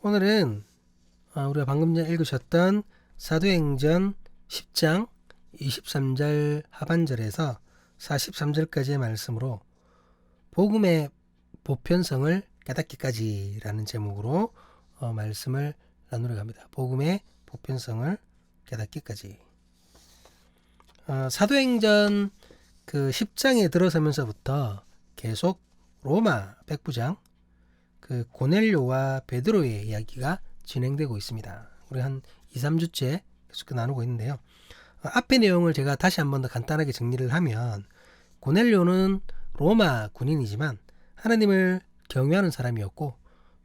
오늘은 어, 우리가 방금 전 읽으셨던 사도행전 10장 23절 하반절에서 43절까지의 말씀으로 복음의 보편성을 깨닫기까지라는 제목으로 어, 말씀을 나누려 합니다. 복음의 보편성을 깨닫기까지. 어, 사도행전 그 10장에 들어서면서부터 계속 로마 백부장 그 고넬료와 베드로의 이야기가 진행되고 있습니다. 우리 한 2, 3주째 계속 나누고 있는데요. 어, 앞의 내용을 제가 다시 한 번 더 간단하게 정리를 하면 고넬료는 로마 군인이지만 하나님을 경외하는 사람이었고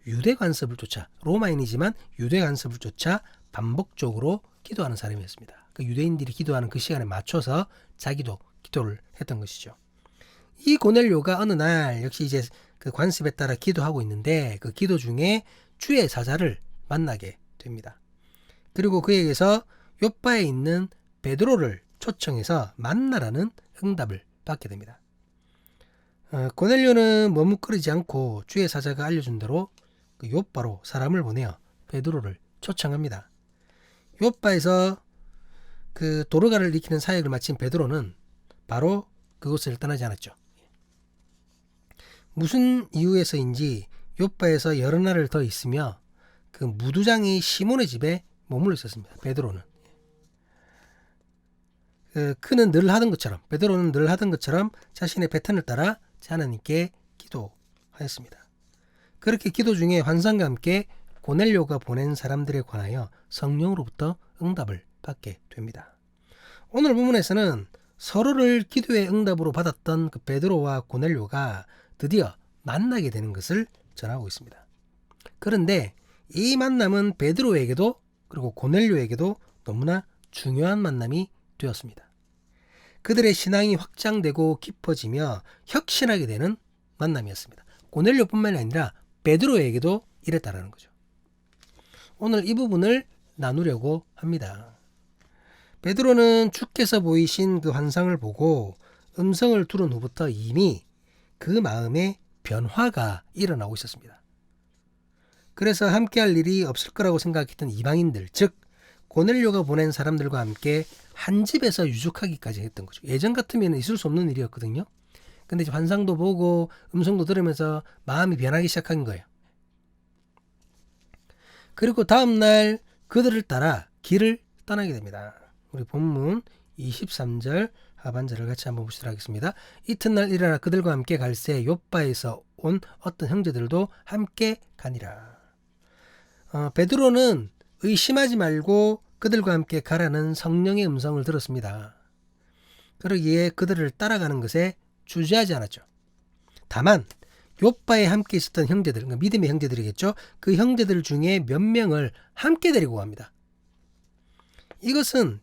유대 간섭을 쫓아 로마인이지만 유대 간섭을 쫓아 반복적으로 기도하는 사람이었습니다. 그 유대인들이 기도하는 그 시간에 맞춰서 자기도 기도를 했던 것이죠. 이 고넬료가 어느 날 역시 이제 그 관습에 따라 기도하고 있는데 그 기도 중에 주의 사자를 만나게 됩니다. 그리고 그에게서 요바에 있는 베드로를 초청해서 만나라는 응답을 받게 됩니다. 어, 고넬료는 머뭇거리지 않고 주의 사자가 알려준 대로 그 요바로 사람을 보내어 베드로를 초청합니다. 요바에서 그 도르가를 익히는 사역을 마친 베드로는 바로 그곳을 떠나지 않았죠. 무슨 이유에서인지 요바에서 여러 날을 더 있으며 그 무두장이 시몬의 집에 머물러 있었습니다. 베드로는. 그 그는 늘 하던 것처럼 베드로는 늘 하던 것처럼 자신의 패턴을 따라 하나님께 기도하였습니다. 그렇게 기도 중에 환상과 함께 고넬료가 보낸 사람들에 관하여 성령으로부터 응답을 받게 됩니다. 오늘 부분에서는 서로를 기도의 응답으로 받았던 그 베드로와 고넬료가 드디어 만나게 되는 것을 전하고 있습니다. 그런데 이 만남은 베드로에게도 그리고 고넬료에게도 너무나 중요한 만남이 되었습니다. 그들의 신앙이 확장되고 깊어지며 혁신하게 되는 만남이었습니다. 고넬료뿐만 아니라 베드로에게도 이랬다라는 거죠. 오늘 이 부분을 나누려고 합니다. 베드로는 주께서 보이신 그 환상을 보고 음성을 들은 후부터 이미 그 마음에 변화가 일어나고 있었습니다. 그래서 함께할 일이 없을 거라고 생각했던 이방인들, 즉 고넬료가 보낸 사람들과 함께 한 집에서 유숙하기까지 했던 거죠. 예전 같으면 있을 수 없는 일이었거든요. 근데 환상도 보고 음성도 들으면서 마음이 변하기 시작한 거예요. 그리고 다음 날 그들을 따라 길을 떠나게 됩니다. 우리 본문 23절 하반절을 같이 한번 보시도록 하겠습니다. 이튿날 일어나 그들과 함께 갈새 요바에서 온 어떤 형제들도 함께 가니라. 어, 베드로는 의심하지 말고 그들과 함께 가라는 성령의 음성을 들었습니다. 그러기에 그들을 따라가는 것에 주저하지 않았죠. 다만 요바에 함께 있었던 형제들, 그러니까 믿음의 형제들이겠죠. 그 형제들 중에 몇 명을 함께 데리고 갑니다. 이것은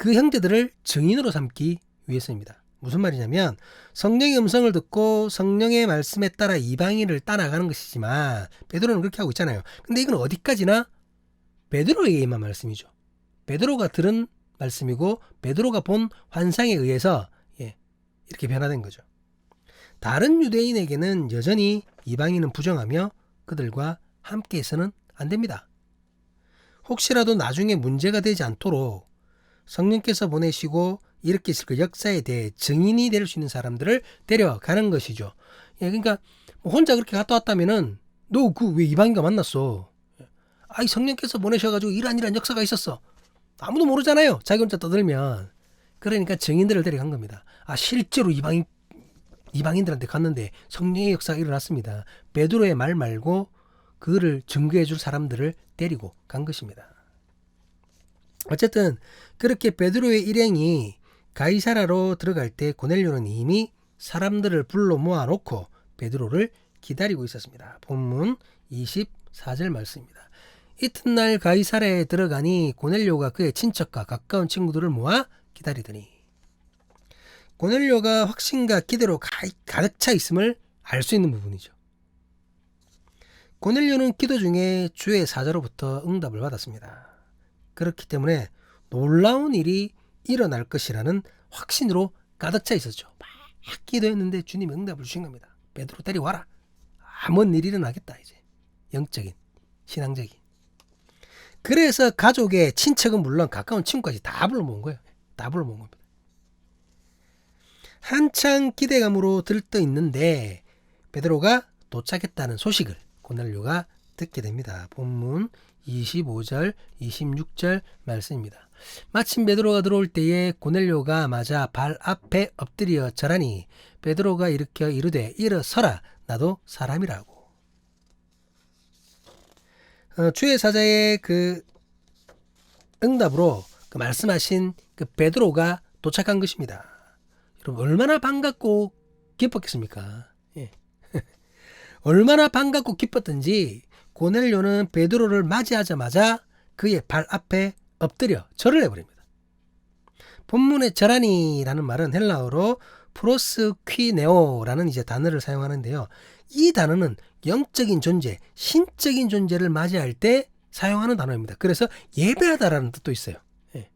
그 형제들을 증인으로 삼기 위해서입니다. 무슨 말이냐면 성령의 음성을 듣고 성령의 말씀에 따라 이방인을 따라가는 것이지만 베드로는 그렇게 하고 있잖아요. 근데 이건 어디까지나 베드로에게만 말씀이죠. 베드로가 들은 말씀이고 베드로가 본 환상에 의해서 예, 이렇게 변화된 거죠. 다른 유대인에게는 여전히 이방인은 부정하며 그들과 함께 해서는 안 됩니다. 혹시라도 나중에 문제가 되지 않도록 성령께서 보내시고 일으키실 그 역사에 대해 증인이 될 수 있는 사람들을 데려가는 것이죠. 예, 그러니까 뭐 혼자 그렇게 갔다 왔다면은 너 그 왜 이방인과 만났어? 아이 성령께서 보내셔가지고 이런 이런 역사가 있었어. 아무도 모르잖아요. 자기 혼자 떠들면. 그러니까 증인들을 데려간 겁니다. 아 실제로 이방인 이방인들한테 갔는데 성령의 역사가 일어났습니다. 베드로의 말 말고 그를 증거해 줄 사람들을 데리고 간 것입니다. 어쨌든 그렇게 베드로의 일행이 가이사라로 들어갈 때 고넬료는 이미 사람들을 불러 모아놓고 베드로를 기다리고 있었습니다. 본문 24절 말씀입니다. 이튿날 가이사라에 들어가니 고넬료가 그의 친척과 가까운 친구들을 모아 기다리더니 고넬료가 확신과 기대로 가득 차 있음을 알 수 있는 부분이죠. 고넬료는 기도 중에 주의 사자로부터 응답을 받았습니다. 그렇기 때문에 놀라운 일이 일어날 것이라는 확신으로 가득 차 있었죠. 막 기도했는데 주님 응답을 주신 겁니다. 베드로 데려와라. 아무 일 일어나겠다 이제 영적인 신앙적인. 그래서 가족의 친척은 물론 가까운 친구까지 다 불러 모은 거예요. 다 불러 모은 겁니다. 한창 기대감으로 들떠 있는데 베드로가 도착했다는 소식을 고넬료가 듣게 됩니다. 본문 25절, 26절 말씀입니다. 마침 베드로가 들어올 때에 고넬료가 맞아 발 앞에 엎드려 절하니 베드로가 일으켜 이르되 일어서라 나도 사람이라고. 어, 주의 사자의 그 응답으로 그 말씀하신 그 베드로가 도착한 것입니다. 여러분 얼마나 반갑고 기뻤겠습니까? 예. 얼마나 반갑고 기뻤던지 고넬료는 베드로를 맞이하자마자 그의 발 앞에 엎드려 절을 해버립니다. 본문의 절하니라는 말은 헬라어로 프로스퀴네오라는 이제 단어를 사용하는데요. 이 단어는 영적인 존재, 신적인 존재를 맞이할 때 사용하는 단어입니다. 그래서 예배하다라는 뜻도 있어요. 예.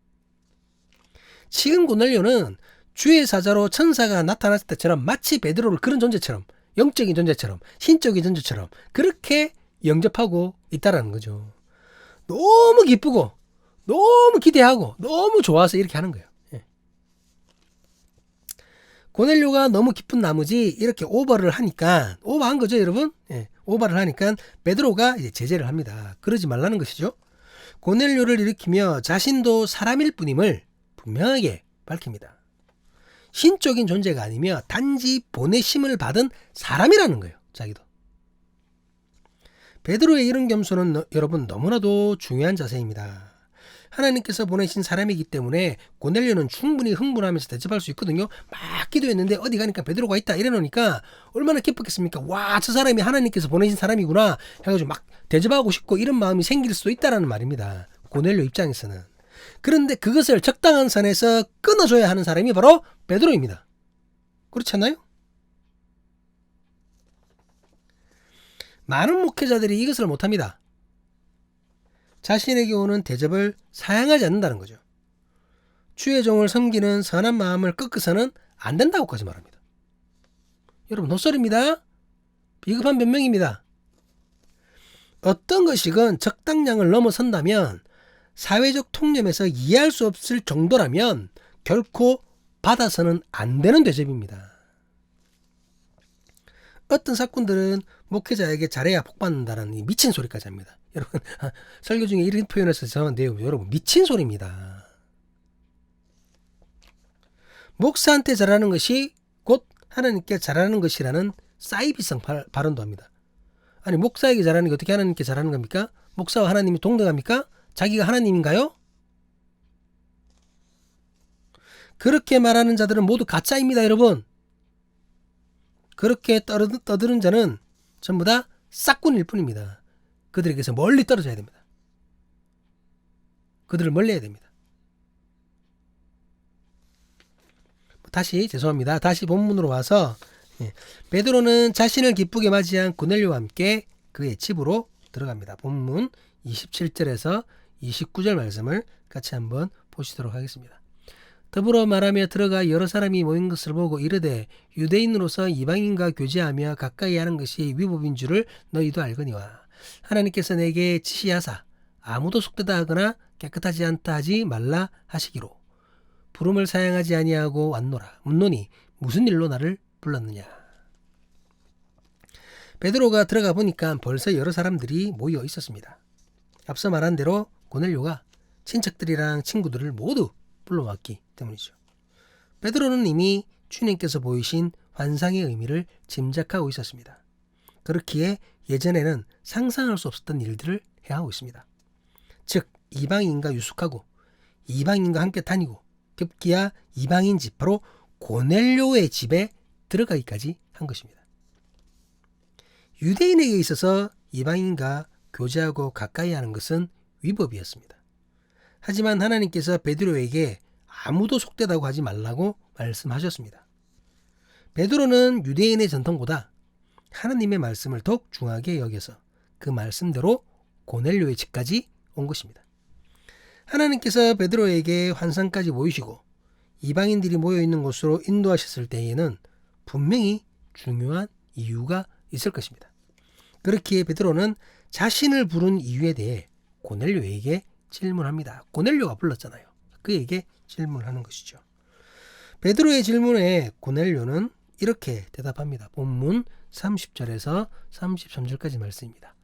지금 고넬료는 주의 사자로 천사가 나타났을 때처럼 마치 베드로를 그런 존재처럼 영적인 존재처럼 신적인 존재처럼 그렇게 영접하고 있다라는 거죠. 너무 기쁘고 너무 기대하고 너무 좋아서 이렇게 하는 거예요. 예. 고넬료가 너무 기쁜 나머지 이렇게 오버를 하니까 오버한 거죠, 여러분? 예. 오버를 하니까 베드로가 이제 제재를 합니다. 그러지 말라는 것이죠. 고넬료를 일으키며 자신도 사람일 뿐임을 분명하게 밝힙니다. 신적인 존재가 아니며 단지 보내심을 받은 사람이라는 거예요. 자기도. 베드로의 이런 겸손은 너, 여러분 너무나도 중요한 자세입니다. 하나님께서 보내신 사람이기 때문에 고넬료는 충분히 흥분하면서 대접할 수 있거든요. 막 기도했는데 어디 가니까 베드로가 있다 이래 놓으니까 얼마나 기뻤겠습니까? 와, 저 사람이 하나님께서 보내신 사람이구나 해가지고 막 대접하고 싶고 이런 마음이 생길 수도 있다라는 말입니다. 고넬료 입장에서는. 그런데 그것을 적당한 선에서 끊어줘야 하는 사람이 바로 베드로입니다. 그렇지 않나요? 많은 목회자들이 이것을 못합니다. 자신에게 오는 대접을 사양하지 않는다는 거죠. 주의 종을 섬기는 선한 마음을 꺾어서는 안 된다고까지 말합니다. 여러분 헛소리입니다. 비겁한 변명입니다. 어떤 것이건 적당량을 넘어선다면 사회적 통념에서 이해할 수 없을 정도라면 결코 받아서는 안 되는 대접입니다. 어떤 사건들은 목회자에게 잘해야 복받는다는 이 미친 소리까지 합니다. 여러분 설교 중에 이런 표현을 써서 네, 여러분 미친 소리입니다. 목사한테 잘하는 것이 곧 하나님께 잘하는 것이라는 사이비성 발 언도 합니다. 아니 목사에게 잘하는 게 어떻게 하나님께 잘하는 겁니까? 목사와 하나님이 동등합니까? 자기가 하나님인가요? 그렇게 말하는 자들은 모두 가짜입니다, 여러분. 그렇게 떠드는 자는 전부 다 싹군일 뿐입니다. 그들에게서 멀리 떨어져야 됩니다. 그들을 멀리 해야 됩니다. 다시 죄송합니다. 다시 본문으로 와서 예, 베드로는 자신을 기쁘게 맞이한 고넬료와 함께 그의 집으로 들어갑니다. 본문 27절에서 29절 말씀을 같이 한번 보시도록 하겠습니다. 더불어 말하며 들어가 여러 사람이 모인 것을 보고 이르되 유대인으로서 이방인과 교제하며 가까이 하는 것이 위법인 줄을 너희도 알거니와 하나님께서 내게 지시하사 아무도 속되다 하거나 깨끗하지 않다 하지 말라 하시기로 부름을 사양하지 아니하고 왔노라 묻노니 무슨 일로 나를 불렀느냐 베드로가 들어가 보니까 벌써 여러 사람들이 모여 있었습니다. 앞서 말한 대로 고넬료가 친척들이랑 친구들을 모두 불러왔기 때문이죠. 베드로는 이미 주님께서 보이신 환상의 의미를 짐작하고 있었습니다. 그렇기에 예전에는 상상할 수 없었던 일들을 해하고 있습니다. 즉 이방인과 유숙하고 이방인과 함께 다니고 급기야 이방인 집 바로 고넬료의 집에 들어가기까지 한 것입니다. 유대인에게 있어서 이방인과 교제하고 가까이 하는 것은 위법이었습니다. 하지만 하나님께서 베드로에게 아무도 속되다고 하지 말라고 말씀하셨습니다. 베드로는 유대인의 전통보다 하나님의 말씀을 더욱 중하게 여겨서 그 말씀대로 고넬료의 집까지 온 것입니다. 하나님께서 베드로에게 환상까지 보이시고 이방인들이 모여 있는 곳으로 인도하셨을 때에는 분명히 중요한 이유가 있을 것입니다. 그렇기에 베드로는 자신을 부른 이유에 대해 고넬료에게 질문합니다. 고넬료가 불렀잖아요. 그에게 질문하는 것이죠. 베드로의 질문에 고넬료는 이렇게 대답합니다. 본문 30절에서 33절까지 말씀입니다.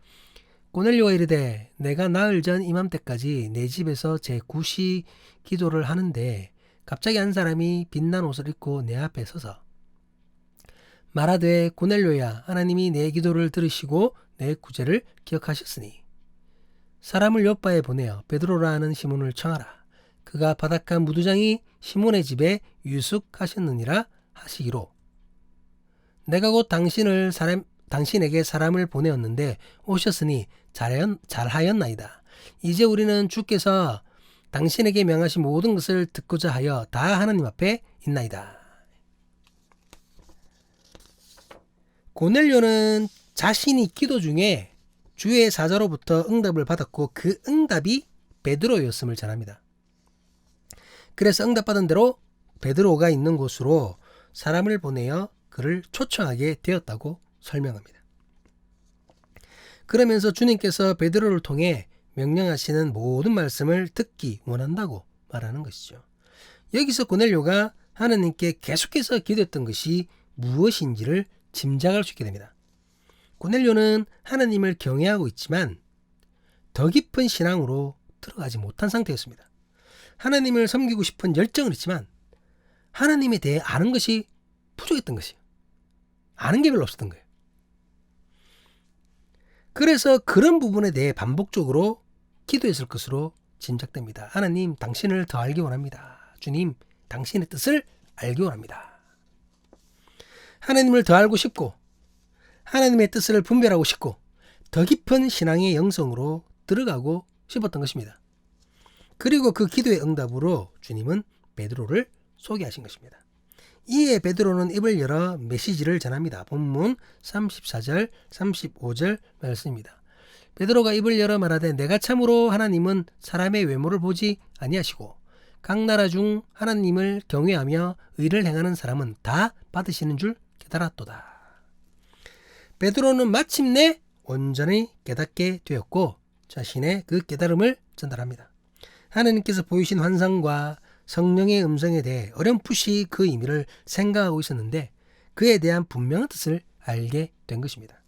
고넬료가 이르되 내가 나흘 전 이맘때까지 내 집에서 제 구시 기도를 하는데 갑자기 한 사람이 빛난 옷을 입고 내 앞에 서서 말하되 고넬료야 하나님이 내 기도를 들으시고 내 구제를 기억하셨으니 사람을 요바에 보내어 베드로라 하는 시몬을 청하라 그가 바닷가 무두장이 시몬의 집에 유숙하셨느니라 하시기로 내가 곧 당신을 사람 당신에게 사람을 보내었는데 오셨으니 잘하였, 잘하였나이다. 이제 우리는 주께서 당신에게 명하신 모든 것을 듣고자 하여 다 하나님 앞에 있나이다. 고넬료는 자신이 기도 중에 주의 사자로부터 응답을 받았고 그 응답이 베드로였음을 전합니다. 그래서 응답받은 대로 베드로가 있는 곳으로 사람을 보내어 그를 초청하게 되었다고 설명합니다. 그러면서 주님께서 베드로를 통해 명령하시는 모든 말씀을 듣기 원한다고 말하는 것이죠. 여기서 고넬료가 하나님께 계속해서 기도했던 것이 무엇인지를 짐작할 수 있게 됩니다. 고넬료는 하나님을 경외하고 있지만 더 깊은 신앙으로 들어가지 못한 상태였습니다. 하나님을 섬기고 싶은 열정은 있지만 하나님에 대해 아는 것이 부족했던 것이에요. 아는 게 별로 없었던 거예요. 그래서 그런 부분에 대해 반복적으로 기도했을 것으로 짐작됩니다. 하나님, 당신을 더 알기 원합니다. 주님, 당신의 뜻을 알기 원합니다. 하나님을 더 알고 싶고, 하나님의 뜻을 분별하고 싶고, 더 깊은 신앙의 영성으로 들어가고 싶었던 것입니다. 그리고 그 기도의 응답으로 주님은 베드로를 소개하신 것입니다. 이에 베드로는 입을 열어 메시지를 전합니다. 본문 34절, 35절 말씀입니다. 베드로가 입을 열어 말하되 내가 참으로 하나님은 사람의 외모를 보지 아니하시고 각 나라 중 하나님을 경외하며 의를 행하는 사람은 다 받으시는 줄 깨달았도다. 베드로는 마침내 온전히 깨닫게 되었고 자신의 그 깨달음을 전달합니다. 하나님께서 보이신 환상과 성령의 음성에 대해 어렴풋이 그 의미를 생각하고 있었는데 그에 대한 분명한 뜻을 알게 된 것입니다.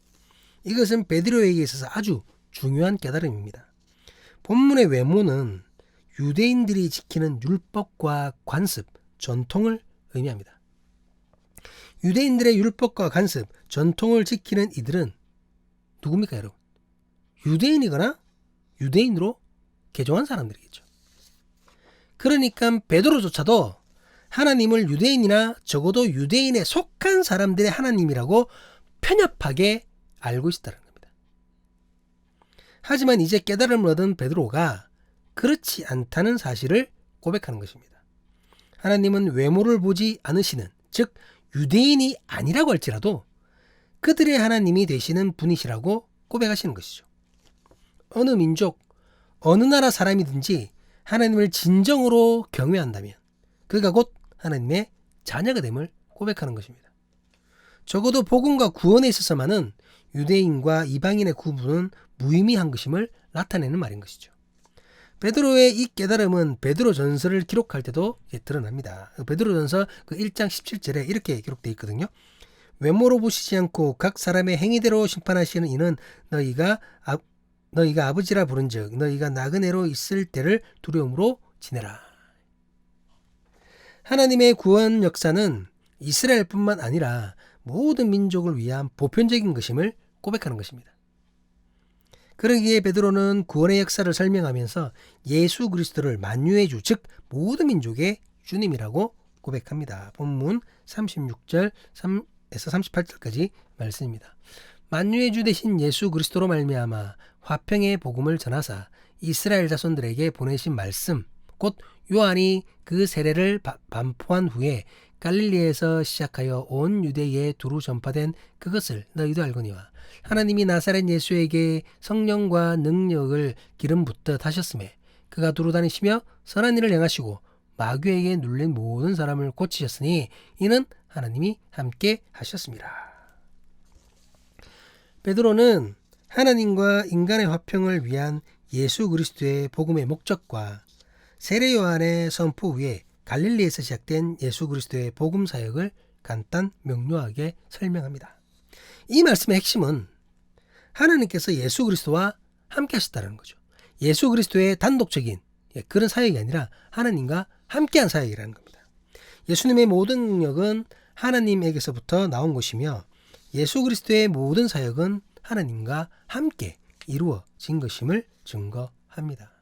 이것은 베드로에게 있어서 아주 중요한 깨달음입니다. 본문의 외모는 유대인들이 지키는 율법과 관습, 전통을 의미합니다. 유대인들의 율법과 관습, 전통을 지키는 이들은 누굽니까, 여러분? 유대인이거나 유대인으로 개종한 사람들이겠죠. 그러니까 베드로조차도 하나님을 유대인이나 적어도 유대인에 속한 사람들의 하나님이라고 편협하게 알고 있었다는 겁니다. 하지만 이제 깨달음을 얻은 베드로가 그렇지 않다는 사실을 고백하는 것입니다. 하나님은 외모를 보지 않으시는 즉 유대인이 아니라고 할지라도 그들의 하나님이 되시는 분이시라고 고백하시는 것이죠. 어느 민족, 어느 나라 사람이든지 하나님을 진정으로 경외한다면 그가 곧 하나님의 자녀가 됨을 고백하는 것입니다. 적어도 복음과 구원에 있어서만은 유대인과 이방인의 구분은 무의미한 것임을 나타내는 말인 것이죠. 베드로의 이 깨달음은 베드로 전서를 기록할 때도 드러납니다. 베드로 전서 그 1장 17절에 이렇게 기록되어 있거든요. 외모로 보시지 않고 각 사람의 행위대로 심판하시는 이는 너희가 너희가 아버지라 부른즉 너희가 나그네로 있을 때를 두려움으로 지내라. 하나님의 구원 역사는 이스라엘뿐만 아니라 모든 민족을 위한 보편적인 것임을 고백하는 것입니다. 그러기에 베드로는 구원의 역사를 설명하면서 예수 그리스도를 만유의 주, 즉 모든 민족의 주님이라고 고백합니다. 본문 36절 3에서 38절까지 말씀입니다. 만유의 주 대신 예수 그리스도로 말미암아 화평의 복음을 전하사 이스라엘 자손들에게 보내신 말씀 곧 요한이 그 세례를 반포한 후에 갈릴리에서 시작하여 온 유대에 두루 전파된 그것을 너희도 알거니와 하나님이 나사렛 예수에게 성령과 능력을 기름 붓듯 하셨음에 그가 두루 다니시며 선한 일을 행하시고 마귀에게 눌린 모든 사람을 고치셨으니 이는 하나님이 함께 하셨습니다. 베드로는 하나님과 인간의 화평을 위한 예수 그리스도의 복음의 목적과 세례 요한의 선포 후에 갈릴리에서 시작된 예수 그리스도의 복음 사역을 간단 명료하게 설명합니다. 이 말씀의 핵심은 하나님께서 예수 그리스도와 함께 하셨다는 거죠. 예수 그리스도의 단독적인 예, 그런 사역이 아니라 하나님과 함께한 사역이라는 겁니다. 예수님의 모든 능력은 하나님에게서부터 나온 것이며 예수 그리스도의 모든 사역은 하나님과 함께 이루어진 것임을 증거합니다.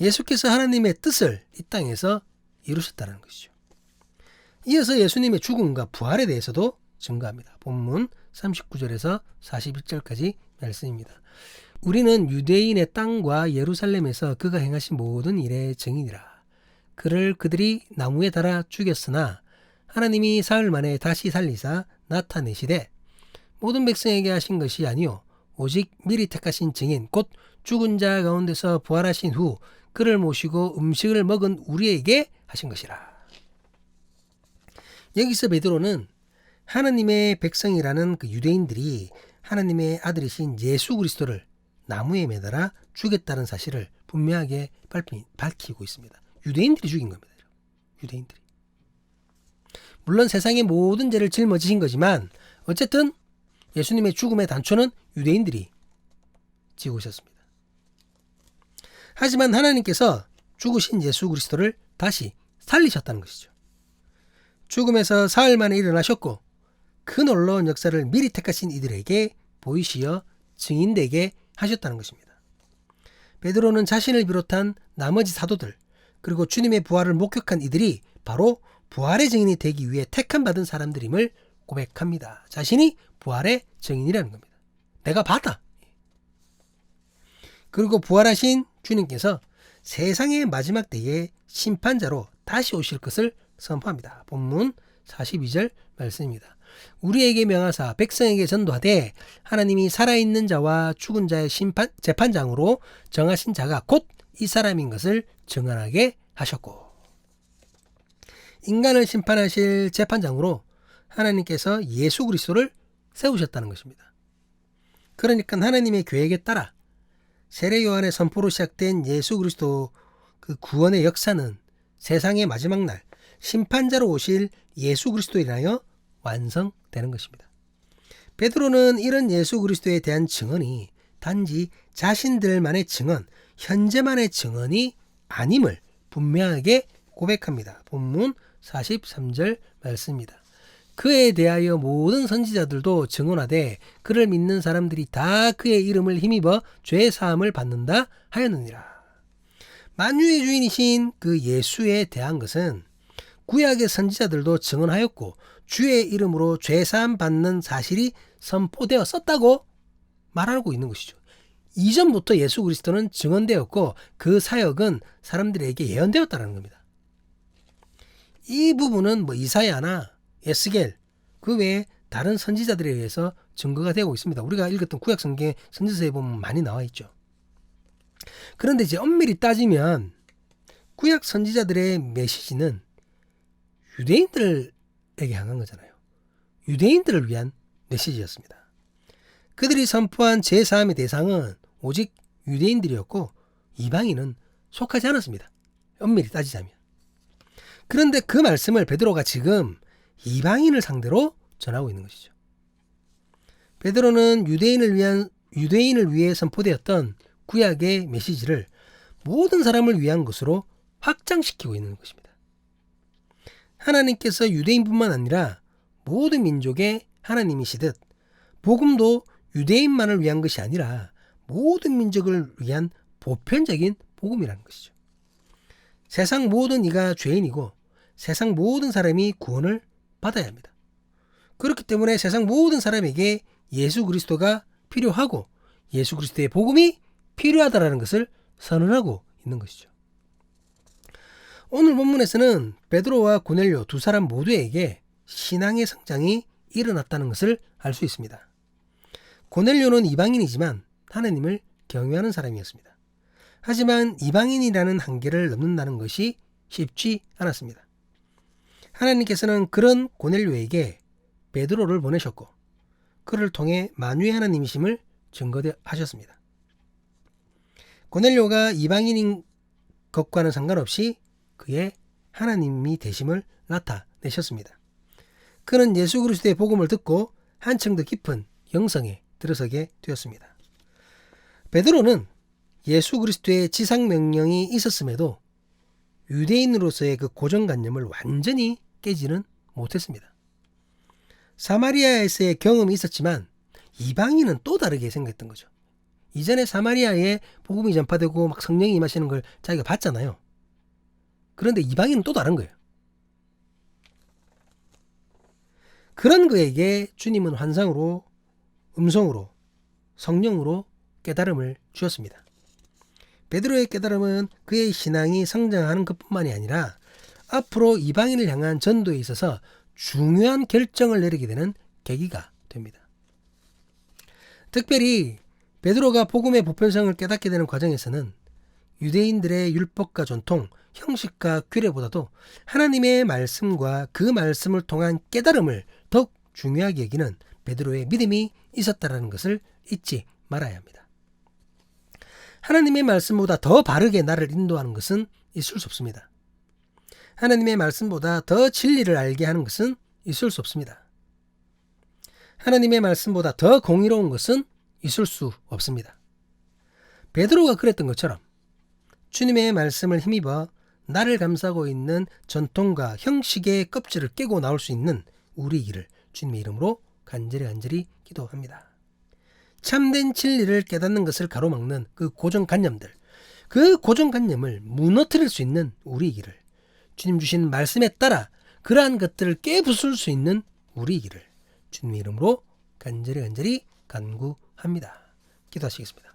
예수께서 하나님의 뜻을 이 땅에서 이루셨다는 것이죠. 이어서 예수님의 죽음과 부활에 대해서도 증거합니다. 본문 39절에서 41절까지 말씀입니다. 우리는 유대인의 땅과 예루살렘에서 그가 행하신 모든 일의 증인이라. 그를 그들이 나무에 달아 죽였으나 하나님이 사흘 만에 다시 살리사 나타내시되 모든 백성에게 하신 것이 아니요 오직 미리 택하신 증인 곧 죽은 자 가운데서 부활하신 후 그를 모시고 음식을 먹은 우리에게 하신 것이라. 여기서 베드로는 하나님의 백성이라는 그 유대인들이 하나님의 아들이신 예수 그리스도를 나무에 매달아 죽였다는 사실을 분명하게 밝히고 있습니다. 유대인들이 죽인 겁니다. 유대인들이. 물론 세상의 모든 죄를 짊어지신 거지만 어쨌든 예수님의 죽음의 단초는 유대인들이 지고 있었습니다. 하지만 하나님께서 죽으신 예수 그리스도를 다시 살리셨다는 것이죠. 죽음에서 사흘 만에 일어나셨고 그 놀라운 역사를 미리 택하신 이들에게 보이시어 증인되게 하셨다는 것입니다. 베드로는 자신을 비롯한 나머지 사도들 그리고 주님의 부활을 목격한 이들이 바로 부활의 증인이 되기 위해 택함 받은 사람들임을 고백합니다. 자신이 부활의 증인이라는 겁니다. 내가 봤다. 그리고 부활하신 주님께서 세상의 마지막 때에 심판자로 다시 오실 것을 선포합니다. 본문 42절 말씀입니다. 우리에게 명하사 백성에게 전도하되 하나님이 살아있는 자와 죽은 자의 심판 재판장으로 정하신 자가 곧 이 사람인 것을 증언하게 하셨고 인간을 심판하실 재판장으로 하나님께서 예수 그리스도를 세우셨다는 것입니다. 그러니까 하나님의 계획에 따라 세례 요한의 선포로 시작된 예수 그리스도 그 구원의 역사는 세상의 마지막 날 심판자로 오실 예수 그리스도에 인하여 완성되는 것입니다. 베드로는 이런 예수 그리스도에 대한 증언이 단지 자신들만의 증언, 현재만의 증언이 아님을 분명하게 고백합니다. 본문 43절 말씀입니다. 그에 대하여 모든 선지자들도 증언하되 그를 믿는 사람들이 다 그의 이름을 힘입어 죄 사함을 받는다 하였느니라. 만유의 주인이신 그 예수에 대한 것은 구약의 선지자들도 증언하였고 주의 이름으로 죄 사함 받는 사실이 선포되었었다고 말하고 있는 것이죠. 이전부터 예수 그리스도는 증언되었고 그 사역은 사람들에게 예언되었다는 겁니다. 이 부분은 뭐 이사야나 에스겔 그 외에 다른 선지자들에 의해서 증거가 되고 있습니다. 우리가 읽었던 구약 성경 선지서에 보면 많이 나와 있죠. 그런데 이제 엄밀히 따지면 구약 선지자들의 메시지는 유대인들에게 향한 거잖아요. 유대인들을 위한 메시지였습니다. 그들이 선포한 제3의 대상은 오직 유대인들이었고 이방인은 속하지 않았습니다. 엄밀히 따지자면. 그런데 그 말씀을 베드로가 지금 이방인을 상대로 전하고 있는 것이죠. 베드로는 유대인을 위한 유대인을 위해 선포되었던 구약의 메시지를 모든 사람을 위한 것으로 확장시키고 있는 것입니다. 하나님께서 유대인뿐만 아니라 모든 민족의 하나님이시듯 복음도 유대인만을 위한 것이 아니라 모든 민족을 위한 보편적인 복음이라는 것이죠. 세상 모든 이가 죄인이고 세상 모든 사람이 구원을 받아야 합니다. 그렇기 때문에 세상 모든 사람에게 예수 그리스도가 필요하고 예수 그리스도의 복음이 필요하다라는 것을 선언하고 있는 것이죠. 오늘 본문에서는 베드로와 고넬료 두 사람 모두에게 신앙의 성장이 일어났다는 것을 알 수 있습니다. 고넬료는 이방인이지만 하나님을 경외하는 사람이었습니다. 하지만 이방인이라는 한계를 넘는다는 것이 쉽지 않았습니다. 하나님께서는 그런 고넬료에게 베드로를 보내셨고 그를 통해 만유의 하나님이심을 증거하셨습니다. 고넬료가 이방인인 것과는 상관없이 그의 하나님이 되심을 나타내셨습니다. 그는 예수 그리스도의 복음을 듣고 한층 더 깊은 영성에 들어서게 되었습니다. 베드로는 예수 그리스도의 지상 명령이 있었음에도 유대인으로서의 그 고정관념을 완전히 깨지는 못했습니다. 사마리아에서의 경험이 있었지만 이방인은 또 다르게 생각했던 거죠. 이전에 사마리아에 복음이 전파되고 막 성령이 임하시는 걸 자기가 봤잖아요. 그런데 이방인은 또 다른 거예요. 그런 그에게 주님은 환상으로 음성으로 성령으로 깨달음을 주었습니다. 베드로의 깨달음은 그의 신앙이 성장하는 것뿐만이 아니라 앞으로 이방인을 향한 전도에 있어서 중요한 결정을 내리게 되는 계기가 됩니다. 특별히 베드로가 복음의 보편성을 깨닫게 되는 과정에서는 유대인들의 율법과 전통, 형식과 규례보다도 하나님의 말씀과 그 말씀을 통한 깨달음을 더욱 중요하게 여기는 베드로의 믿음이 있었다는 것을 잊지 말아야 합니다. 하나님의 말씀보다 더 바르게 나를 인도하는 것은 있을 수 없습니다. 하나님의 말씀보다 더 진리를 알게 하는 것은 있을 수 없습니다. 하나님의 말씀보다 더 공의로운 것은 있을 수 없습니다. 베드로가 그랬던 것처럼 주님의 말씀을 힘입어 나를 감싸고 있는 전통과 형식의 껍질을 깨고 나올 수 있는 우리 길을 주님의 이름으로 간절히 간절히 기도합니다. 참된 진리를 깨닫는 것을 가로막는 그 고정관념들, 그 고정관념을 무너뜨릴 수 있는 우리 길을 주님 주신 말씀에 따라 그러한 것들을 깨부술 수 있는 우리 길을 주님의 이름으로 간절히 간절히 간구합니다. 기도하시겠습니다.